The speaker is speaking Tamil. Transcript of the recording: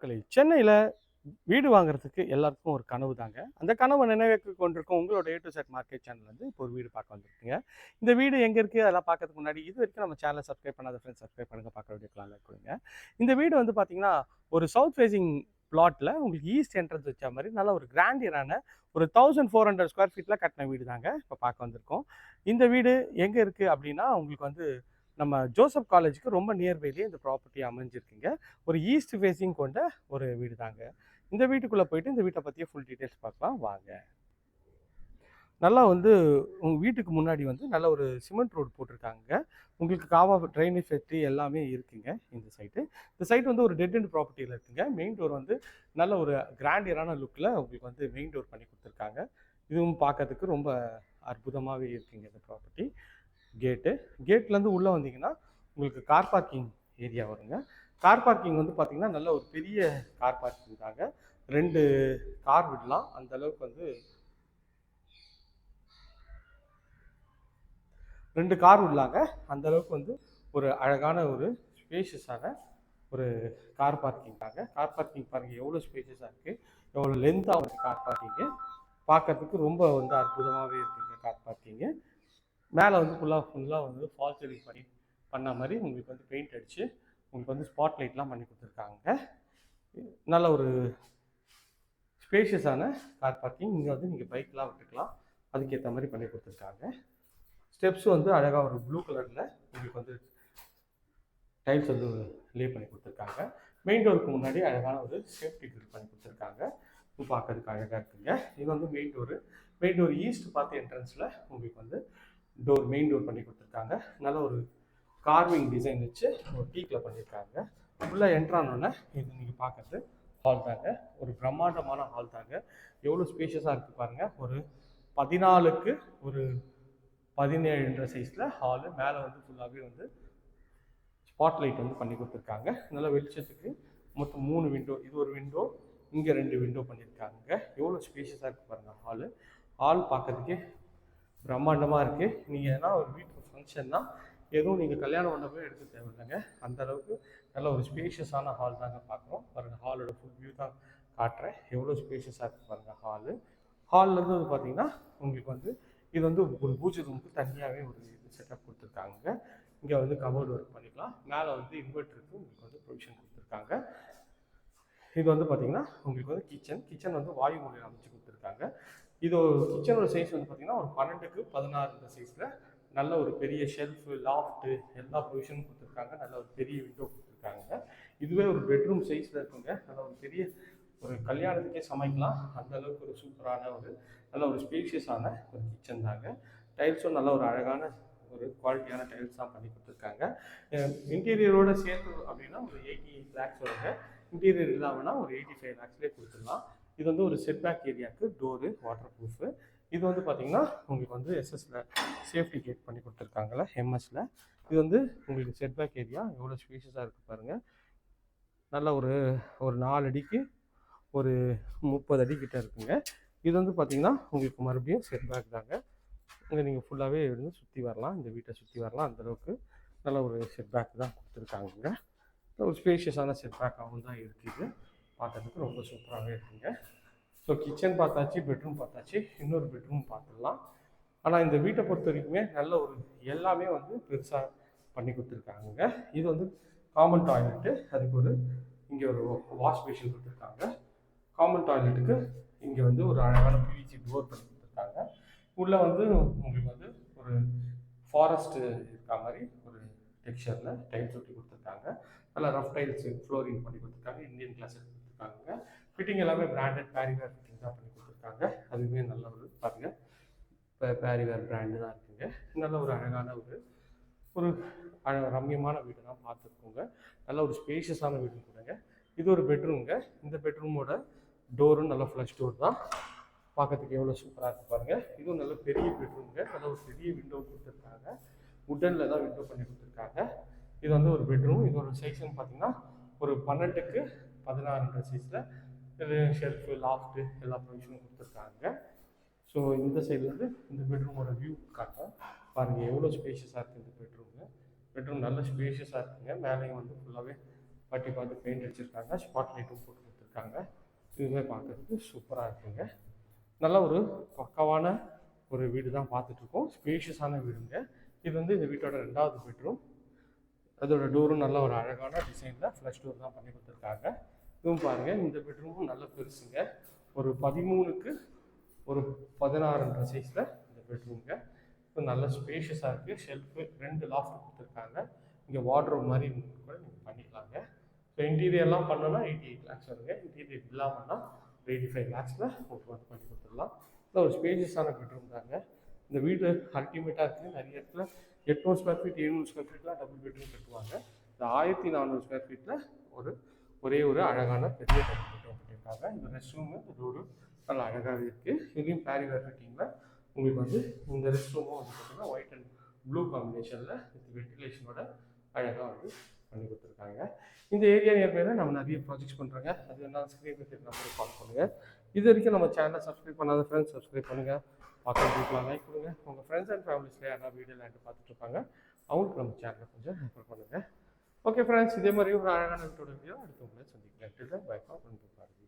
மக்களே சென்னையில் வீடு வாங்குறதுக்கு எல்லாருக்கும் ஒரு கனவு தாங்க. அந்த கனவை நினைவேற்றி கொண்டிருக்கும் உங்களோட A to Z market channel வந்து இப்போ ஒரு வீடு பார்க்க வந்திருக்குங்க. இந்த வீடு எங்கே இருக்குது அதெல்லாம் பார்க்கறதுக்கு முன்னாடி இது வரைக்கும் நம்ம சேனலை சப்ஸ்கிரைப் பண்ணாத ஃப்ரெண்ட்ஸ் சப்ஸ்கிரைப் பண்ணுங்கள் பார்க்க வீடியோக்கெலாம் கொடுங்க. இந்த வீடு வந்து பார்த்தீங்கன்னா ஒரு சவுத் ஃபேசிங் பிளாட்டில் உங்களுக்கு ஈஸ்ட் என்ட்ரன்ஸ் வச்ச மாதிரி நல்ல ஒரு கிராண்டியரான ஒரு தௌசண்ட் ஃபோர் ஹண்ட்ரட் ஸ்கொயர் ஃபீட்டில் கட்டின வீடு தாங்க இப்போ பார்க்க வந்திருக்கோம். இந்த வீடு எங்கே இருக்குது அப்படின்னா உங்களுக்கு வந்து நம்ம ஜோசப் காலேஜுக்கு ரொம்ப நியர்பைலேயே இந்த ப்ராப்பர்ட்டி அமைஞ்சிருக்குங்க. ஒரு ஈஸ்ட் ஃபேஸிங் கொண்ட ஒரு வீடு தாங்க இந்த வீட்டுக்குள்ளே போயிட்டு இந்த வீட்டை பற்றிய ஃபுல் டீட்டெயில்ஸ் பார்க்கலாம். வாங்க. நல்லா வந்து உங்கள் வீட்டுக்கு முன்னாடி வந்து நல்ல ஒரு சிமெண்ட் ரோடு போட்டிருக்காங்க. உங்களுக்கு காவா ட்ரைனேஜ் ஃபெசிலிட்டி எல்லாமே இருக்குங்க இந்த சைட்டு இந்த சைட் வந்து ஒரு டெட் அண்ட் ப்ராப்பர்ட்டியில் இருக்குங்க. மெயின் டோர் வந்து நல்ல ஒரு கிராண்டியரான லுக்கில் உங்களுக்கு வந்து மெயின் டோர் பண்ணி கொடுத்துருக்காங்க. இதுவும் பார்க்கறதுக்கு ரொம்ப அற்புதமாகவே இருக்குங்க இந்த ப்ராப்பர்ட்டி கேட்டு கேட்லேருந்து உள்ளே வந்தீங்கன்னா உங்களுக்கு கார் பார்க்கிங் ஏரியா வருங்க. கார் பார்க்கிங் வந்து பார்த்தீங்கன்னா நல்ல ஒரு பெரிய கார் பார்க்கிங் தாங்க. ரெண்டு கார் விடலாம். அந்த அளவுக்கு வந்து ரெண்டு கார் விடலாங்க. அந்த அளவுக்கு வந்து ஒரு அழகான ஒரு ஸ்பேஷியஸான ஒரு கார் பார்க்கிங் தாங்க. கார் பார்க்கிங் பாருங்கள் எவ்வளோ ஸ்பேஷியஸாக இருக்குது எவ்வளோ லென்த்தாக இருக்குது கார் பார்க்கிங்கு பார்க்கறதுக்கு ரொம்ப வந்து அற்புதமாகவே இருக்குங்க கார் பார்க்கிங்கு மேலே வந்து ஃபுல்லாக ஃபுல்லாக வந்து ஃபால் சீலிங் பண்ணி பண்ண மாதிரி உங்களுக்கு வந்து பெயிண்ட் அடித்து உங்களுக்கு வந்து ஸ்பாட் லைட்லாம் பண்ணி கொடுத்துருக்காங்க. நல்ல ஒரு ஸ்பேஷியஸான கார் பார்க்கிங் இங்கே வந்து நீங்கள் பைக்லாம் விட்டுக்கலாம். அதுக்கேற்ற மாதிரி பண்ணி கொடுத்துருக்காங்க. ஸ்டெப்ஸ் வந்து அழகாக ஒரு ப்ளூ கலரில் உங்களுக்கு வந்து டைல்ஸ் வந்து லே பண்ணி கொடுத்துருக்காங்க. மெயின் டோருக்கு முன்னாடி அழகான ஒரு சேஃப்டி கிரில் பண்ணி கொடுத்துருக்காங்க. பார்க்கறதுக்கு அழகாக இருக்குங்க. இது வந்து main door main door east பார்த்து என்ட்ரன்ஸில் உங்களுக்கு வந்து டோர் மெயின் டோர் பண்ணி கொடுத்துருக்காங்க. நல்ல ஒரு கார்விங் டிசைன் வச்சு ஒரு டீக்கில் பண்ணியிருக்காங்க. உள்ளே என்ட்ரானோடனே இது நீங்கள் பார்க்குறது ஹால் தாங்க. ஒரு பிரம்மாண்டமான ஹால் தாங்க. எவ்வளோ ஸ்பேஷியஸாக இருக்குது பாருங்கள் ஒரு பதினாலுக்கு ஒரு பதினேழுன்ற சைஸில் ஹாலு மேலே வந்து ஃபுல்லாகவே வந்து ஸ்பாட் லைட் வந்து பண்ணி கொடுத்துருக்காங்க. நல்ல வெளிச்சத்துக்கு மொத்தம் மூணு விண்டோ இது ஒரு விண்டோ இங்கே ரெண்டு விண்டோ பண்ணியிருக்காங்க. எவ்வளோ ஸ்பேஷியஸாக இருக்குது பாருங்கள் ஹாலு ஹால் பார்க்கறதுக்கே பிரம்மாண்டமாக இருக்குது நீங்கள் எதனா ஒரு வீட்டு ஃபங்க்ஷன்னா எதுவும் நீங்கள் கல்யாண மண்டபமே எடுக்க தேவையில்லைங்க. அந்த அளவுக்கு நல்ல ஒரு ஸ்பேஷியஸான ஹால் தாங்க பார்க்குறோம் பாருங்கள் ஹாலோட ஃபுல் வியூ தான் காட்டுறேன். எவ்வளோ ஸ்பேஷியஸாக இருக்குது பாருங்கள் ஹாலு ஹால்லேருந்து வந்து பார்த்தீங்கன்னா உங்களுக்கு வந்து இது வந்து ஒரு பூஜை ரூமுக்கு தனியாகவே ஒரு இது செட்டப் கொடுத்துருக்காங்க. இங்கே வந்து கபோர்டு ஒர்க் பண்ணிக்கலாம். மேலே வந்து இன்வெர்ட்டருக்கு உங்களுக்கு வந்து ப்ரொவிஷன் கொடுத்துருக்காங்க. இது வந்து பார்த்தீங்கன்னா உங்களுக்கு வந்து கிச்சன் கிச்சன் வந்து வாயு முறையில் அமைச்சு கொடுத்துருக்காங்க. இது ஒரு கிச்சனோட சைஸ் வந்து பார்த்தீங்கன்னா ஒரு பன்னெண்டுக்கு பதினாறு இந்த சைஸில் நல்ல ஒரு பெரிய ஷெல்ஃபு லாஃப்ட்டு எல்லா ப்ரொவிஷனும் கொடுத்துருக்காங்க. நல்ல ஒரு பெரிய விண்டோ கொடுத்துருக்காங்க. இதுவே ஒரு பெட்ரூம் சைஸில் இருக்குங்க. நல்ல ஒரு பெரிய ஒரு கல்யாணத்துக்கே சமைக்கலாம். அந்த அளவுக்கு ஒரு சூப்பரான ஒரு நல்ல ஒரு ஸ்பீஷியஸான ஒரு கிச்சன் தாங்க. டைல்ஸும் நல்ல ஒரு அழகான ஒரு குவாலிட்டியான டைல்ஸ் தான் பண்ணி கொடுத்துருக்காங்க. இன்டீரியரோட சேர்த்து அப்படின்னா ஒரு எயிட்டி லேக்ஸ் வருங்க. இன்டீரியர் இல்லாமல்னா ஒரு எயிட்டி ஃபைவ் லேக்ஸ்லேயே கொடுத்துடலாம். இது வந்து ஒரு செட்பேக் ஏரியாவுக்கு டோரு வாட்டர் ப்ரூஃபு இது வந்து பார்த்தீங்கன்னா உங்களுக்கு வந்து எஸ்எஸ்ல சேஃப்டி கேட் பண்ணி கொடுத்துருக்காங்கல்ல எம்எஸ்ல இது வந்து உங்களுக்கு செட்பேக் ஏரியா எவ்வளோ ஸ்பேஷியஸாக இருக்குது பாருங்கள் நல்ல ஒரு ஒரு நாலு அடிக்கு ஒரு முப்பது அடி கிட்ட இருக்குங்க. இது வந்து பார்த்தீங்கன்னா உங்களுக்கு மறுபடியும் செட்பேக் தாங்க. இங்கே நீங்கள் ஃபுல்லாகவே இருந்து சுற்றி வரலாம். இந்த வீட்டை சுற்றி வரலாம். அந்தளவுக்கு நல்ல ஒரு செட்பேக் தான் கொடுத்துருக்காங்க ஒரு ஸ்பேஷியஸான செட்பேக்காகவும் தான் இருக்குது பார்க்குறதுக்கு ரொம்ப சூப்பராகவே இருக்குங்க. ஸோ கிச்சன் பார்த்தாச்சு பெட்ரூம் பார்த்தாச்சு இன்னொரு பெட்ரூம் பார்த்துடலாம். ஆனால் இந்த வீட்டை பொறுத்த வரைக்குமே நல்ல ஒரு எல்லாமே வந்து பெருசாக பண்ணி கொடுத்துருக்காங்க இது வந்து காமன் டாய்லெட்டு அதுக்கு ஒரு இங்கே ஒரு வாஷ் மிஷின் கொடுத்துருக்காங்க. காமன் டாய்லெட்டுக்கு இங்கே வந்து ஒரு அழகான பிவிசி டோர் பண்ணி கொடுத்துருக்காங்க. உள்ளே வந்து உங்களுக்கு வந்து ஒரு ஃபாரஸ்ட்டு இருக்கா மாதிரி ஒரு டெக்ஸ்சரில் டைல்ஸ் ஒட்டி கொடுத்துருக்காங்க. நல்லா ரஃப் டைல்ஸ் ஃப்ளோரிங் பண்ணி கொடுத்துருக்காங்க. இந்தியன் கிளாஸ் கொடுத்துருக்காங்க. ஃபிட்டிங் எல்லாமே பிராண்டட் பேரிவேர் ஃபிட்டிங் தான் பண்ணி கொடுத்துருக்காங்க. அதுவுமே நல்ல ஒரு பாருங்கள் இப்போ பேரிவேர் பிராண்டு தான் இருக்குங்க. நல்ல ஒரு அழகான ஒரு ஒரு ரம்யமான வீடு தான் பார்த்துருக்கோங்க. நல்ல ஒரு ஸ்பேஷியஸான வீடு கூடங்க. இது ஒரு பெட்ரூம்ங்க இந்த பெட்ரூமோட டோரும் நல்ல ஃப்ளஷ் டோர் தான். பார்க்கறதுக்கு எவ்வளோ சூப்பராக இருக்கு பாருங்கள் இதுவும் நல்ல பெரிய பெட்ரூம்ங்க நல்ல ஒரு பெரிய விண்டோ கொடுத்துருக்காங்க. உட்டனில் தான் விண்டோ பண்ணி கொடுத்துருக்காங்க. இது வந்து ஒரு பெட்ரூம் இதோட சைஸ்ன்னு பார்த்தீங்கன்னா ஒரு பன்னெண்டுக்கு பதினாறுன்ற சைஸில் இது ஷெல்ஃபு லாஃப்ட்டு எல்லா ப்ரொவிஷனும் கொடுத்துருக்காங்க. ஸோ இந்த சைட்லேருந்து இந்த பெட்ரூமோட வியூ காட்டும் பாருங்கள் எவ்வளோ ஸ்பேஷியஸாக இருக்குது இந்த பெட்ரூமு பெட்ரூம் நல்ல ஸ்பேஷியஸாக இருக்குங்க. மேலேயும் வந்து ஃபுல்லாகவே பட்டி பார்த்து பெயிண்ட் அடிச்சிருக்காங்க. ஸ்பாட் லைட்டும் போட்டு கொடுத்துருக்காங்க. இதுவுமே பார்க்கறதுக்கு சூப்பராக இருக்குங்க. நல்ல ஒரு பக்கவான ஒரு வீடு தான் பார்த்துட்ருக்கோம் ஸ்பேஷியஸான வீடுங்க. இது வந்து இந்த வீட்டோட ரெண்டாவது பெட்ரூம் அதோட டோரும் நல்ல ஒரு அழகான டிசைனில் ஃப்ளஷ் டோர் தான் பண்ணி கொடுத்துருக்காங்க. இதுவும் பாருங்கள் இந்த பெட்ரூமும் நல்ல பெருசுங்க. ஒரு பதிமூணுக்கு ஒரு பதினாறுன்ற சைஸில் இந்த பெட்ரூம்ங்க இப்போ நல்ல ஸ்பேஷியஸாக இருக்குது ஷெல்ஃபு ரெண்டு லாஃப்ட் கொடுத்துருக்காங்க. இங்கே வார்ட்ரோப் மாதிரி கூட நீங்கள் பண்ணிக்கலாங்க. ஸோ இன்டீரியர்லாம் பண்ணோன்னா எயிட்டி எயிட் லேக்ஸ் வருங்க. இன்டீரியர் இல்லாமல்னா எயிட்டி ஃபைவ் லேக்ஸில் உங்களுக்கு வந்து பண்ணி கொடுத்துடலாம். இல்லை ஒரு ஸ்பேஷியஸான பெட்ரூம் தாங்க. இந்த வீடு அல்டிமேட்டாக இருக்குது நிறைய இடத்துல எட்நூறு ஸ்கொயர் ஃபீட் எழுநூறு ஸ்கொயர் ஃபீட்லாம் டபுள் பெட்ரூம் கட்டுவாங்க. இந்த ஆயிரத்தி நானூறு ஸ்கொயர் ஃபீட்டில் ஒரு ஒரே ஒரு அழகான பெரிய டபுள் பெட்ரூம் கட்டியிருக்காங்க. இந்த ரெஸ்ட் ரூமு இது ஒரு நல்லா அழகாகவே இருக்குது இதுலேயும் பேரிவேர் ஃபிட்டிங்கில் உங்களுக்கு வந்து இந்த ரெஸ்ட் ரூமும் வந்து பார்த்தீங்கன்னா ஒயிட் அண்ட் ப்ளூ காம்பினேஷனில் வித் வெண்டிலேஷனோட அழகாக வந்து பண்ணி கொடுத்துருக்காங்க. இந்த ஏரியா நியர்பையில் நம்ம நிறைய ப்ராஜெக்ட்ஸ் பண்ணுறாங்க அது என்ன ஸ்க்ரீன் நம்பருக்கு கால் பண்ணுங்கள் இது வரைக்கும் நம்ம சேனலை சப்ஸ்கிரைப் பண்ணாத ஃப்ரெண்ட்ஸ் சப்ஸ்கிரைப் பண்ணுங்கள் பார்க்குற வீட்டில் லைக் கொடுங்க உங்கள் ஃப்ரெண்ட்ஸ் அண்ட் ஃபேமிலிஸில் யாராவது வீடியோ லேண்ட் பார்த்துட்டு இருப்பாங்க அவங்களுக்கு நம்ம சேனலை கொஞ்சம் ரெஃபர் பண்ணுங்கள் ஓகே ஃப்ரெண்ட்ஸ் இதே மாதிரி ஒரு அழகான வீட்டோட வீடியோ அடுத்து உங்களை சந்திக்கலாம் பை ஃபார் பாருங்கள்